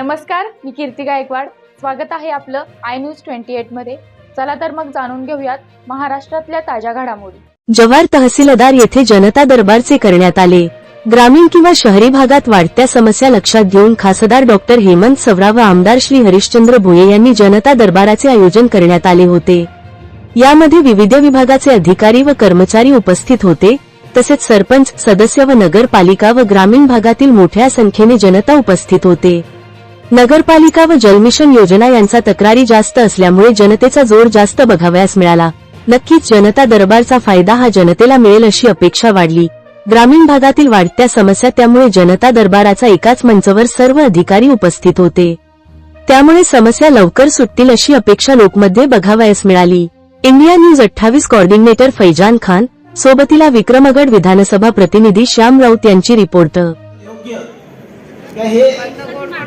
नमस्कार मी कीर्ती गायकवाड. स्वागत आहे आपलं आय न्यूज ट्वेंटी मध्ये. चला तर मग जाणून घेऊयात महाराष्ट्रातल्या ताज्या घडामोडी. जव्हार तहसीलदार येथे जनता दरबारचे करण्यात आले. ग्रामीण किंवा शहरी भागात वाढत्या समस्या लक्षात घेऊन खासदार डॉक्टर हेमंत सवरा व आमदार श्री हरिश्चंद्र भुये यांनी जनता दरबाराचे आयोजन करण्यात आले होते. यामध्ये विविध विभागाचे अधिकारी व कर्मचारी उपस्थित होते तसेच सरपंच सदस्य व नगरपालिका व ग्रामीण भागातील मोठ्या संख्येने जनता उपस्थित होते. नगरपालिका व जलमिशन योजना यांचा तक्रारी जास्त असल्यामुळे जनतेचा जोर जास्त बघावयास मिळाला. नक्कीच जनता दरबारचा फायदा हा जनतेला मिळेल अशी अपेक्षा वाढली. ग्रामीण भागातील वाढत्या समस्या त्यामुळे जनता दरबाराचा एकाच मंचावर सर्व अधिकारी उपस्थित होते. त्यामुळे समस्या लवकर सुटतील अशी अपेक्षा लोकमध्ये बघावयास मिळाली. इंडिया न्यूज अठ्ठावीस कॉर्डिनेटर फैजान खान सोबतीला विक्रमगड विधानसभा प्रतिनिधी श्याम राऊत यांची रिपोर्ट. योग्य.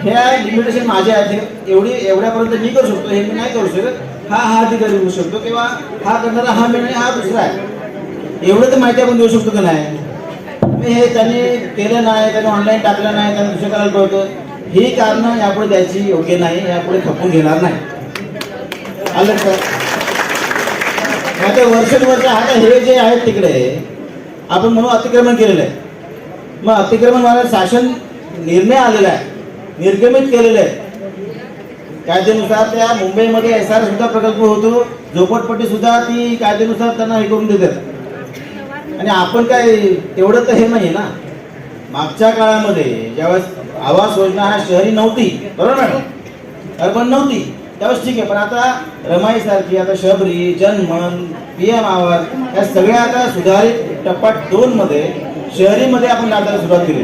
हे आहे लिमिटेशन माझ्या आहेत एवढी एवढ्यापर्यंत मी करू शकतो हे मी नाही करू शकत. हा हा अधिकारी होऊ शकतो किंवा हा करणारा हा मी नाही हा दुसरा आहे. एवढं तर माहिती आपण देऊ शकतो का नाही? मी हे त्यांनी केलं नाही त्यांनी ऑनलाईन टाकलं नाही त्यांनी दुसरं करायला पाहतो ही कारणं यापुढे द्यायची योग्य नाही यापुढे खपून घेणार नाही. आलं का? आता वर्षानुवर्ष आता हे जे आहेत तिकडे आपण म्हणून अतिक्रमण केलेलं आहे. मग अतिक्रमण मला शासन निर्णय आलेला आहे. निर्गमित केलेलं आहे कायद्यानुसार त्या मुंबईमध्ये एस आर सुद्धा प्रकल्प होतो. झोपडपट्टी सुद्धा ती कायद्यानुसार त्यांना हे करून देतात. आणि आपण काय तेवढं तर हे नाही ना. मागच्या काळामध्ये ज्यावेळेस आवास योजना हा शहरी नव्हती बरोबर मॅडम अर्बन नव्हती त्यावेळेस ठीक आहे. पण आता रमाई सारखी आता शबरी जनमन पी एम आवास या सगळ्या आता सुधारित टप्पा दोन मध्ये शहरीमध्ये आपण लाटायला सुरुवात केली.